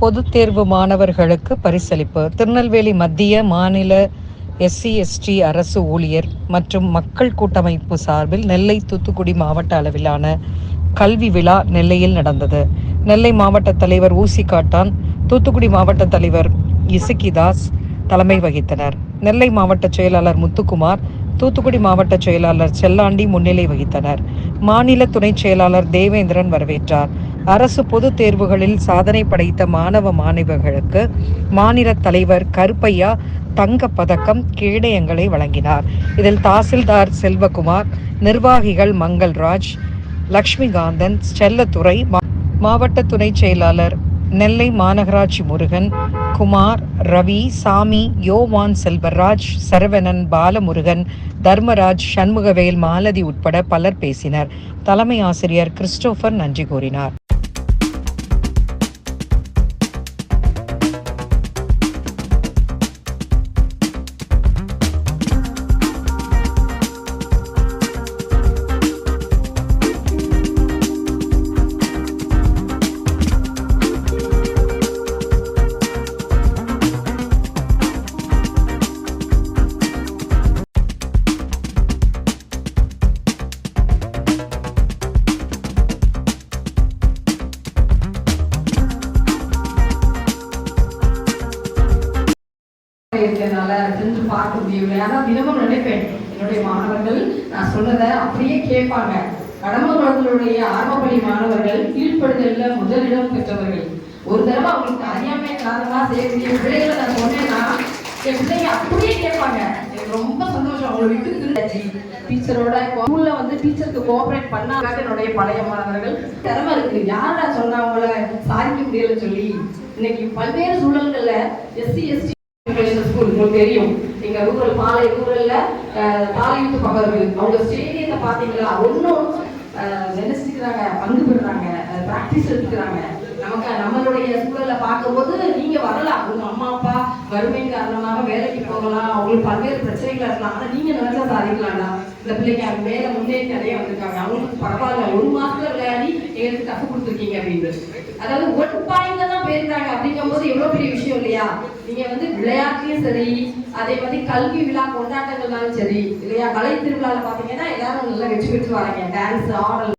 பொதுத் தேர்வு மாணவர்களுக்கு பரிசளிப்பு. திருநெல்வேலி மத்திய மாநில எஸ்சி எஸ்டி அரசு ஊழியர் மற்றும் மக்கள் கூட்டமைப்பு சார்பில் நெல்லை தூத்துக்குடி மாவட்ட அளவிலான கல்வி விழா நெல்லையில் நடந்தது. நெல்லை மாவட்ட தலைவர் ஊசி காட்டான் தூத்துக்குடி மாவட்ட தலைவர் இசுக்கிதாஸ் தலைமை வகித்தனர். நெல்லை மாவட்ட செயலாளர் முத்துக்குமார் தூத்துக்குடி மாவட்ட செயலாளர் செல்லாண்டி முன்னிலை வகித்தனர். மாநில துணைச் செயலாளர் தேவேந்திரன் வரவேற்றார். அரசு பொதுத் தேர்வுகளில் சாதனை படைத்த மாணவ மாணவிகளுக்கு மாநில தலைவர் கருப்பையா தங்க பதக்கம் கேடயங்களை வழங்கினார். இதில் தாசில்தார் செல்வகுமார் நிர்வாகிகள் மங்கள்ராஜ் லக்ஷ்மிகாந்தன் செல்லத்துறை மாவட்ட துணைச் செயலாளர் நெல்லை மாநகராட்சி முருகன் குமார் ரவி சாமி யோவான் செல்வராஜ் சரவணன் பாலமுருகன் தர்மராஜ் சண்முகவேல் மாலதி உட்பட பலர் பேசினர். தலைமை ஆசிரியர் கிறிஸ்டோபர் நன்றி கூறினார். இருக்கிறதுனால சென்று பார்க்க முடியவில்லை. ஆனால் தினமும் நினைப்பேன். என்னுடைய மாணவர்கள் நான் சொன்னதை அப்படியே கேட்பாங்க. கடம்பகுளத்தினுடைய ஆரம்பப்பள்ளி மாணவர்கள் கீழ்ப்படுதலில் முதலிடம் பெற்றவர்கள். ஒரு தடவை அவங்களுக்கு அறியாமை காரணமாக செய்யக்கூடிய பிள்ளைகளை நான் சொன்னேன்னா என் பிள்ளைங்க அப்படியே கேட்பாங்க. எனக்கு ரொம்ப சந்தோஷம். அவங்களை விட்டு டீச்சரோட ஸ்கூல்ல வந்து டீச்சருக்கு கோஆபரேட் பண்ணாங்க என்னுடைய பழைய மாணவர்கள். திறமை இருக்கு. யாரா சொன்னா அவங்கள சாதிக்க முடியல சொல்லி இன்னைக்கு பல்வேறு சூழல்கள்ல எஸ்சி எஸ்டி ஸ்கூல் உங்களுக்கு தெரியும். எங்க ரூரல் பாலை ரூரல்ல தாலியூத்து பகர்கள் அவங்க ஸ்டேடியத்தை பாத்தீங்களா ஒன்றும் நினைச்சிக்கிறாங்க பங்கு பெறுறாங்க பிராக்டிஸ் எடுத்துக்கிறாங்க. நமக்கு நம்மளுடைய சூழலை பார்க்கும்போது நீங்க வரலாம். உங்க அம்மா அப்பா வறுமை காரணமாக வேலைக்கு போகலாம். அவங்களுக்கு பல்வேறு பிரச்சனைகள் இருக்கலாம். ஆனா நீங்க நினைச்சா சாதிக்கலாம்டா. இந்த பிள்ளைங்க அது மேல முன்னேறி நிறைய வந்திருக்காங்க. அவங்களுக்கு பரவாயில்ல. ஒரு மாசத்துல விளையாடி எங்களுக்கு கற்றுக் கொடுத்துருக்கீங்க அப்படின்னு. அதாவது ஒன் பாயிண்ட்ல தான் போயிருக்காங்க அப்படிங்கும்போது எவ்வளவு பெரிய விஷயம் இல்லையா? நீங்க வந்து விளையாட்டுலயும் சரி அதே மாதிரி கல்வி விழா கொண்டாட்டங்கள்னாலும் சரி இல்லையா? கலை திருவிழால பாத்தீங்கன்னா எல்லாரும் நல்லா வெற்றி பெற்று வராங்க. டான்ஸ் ஆடல்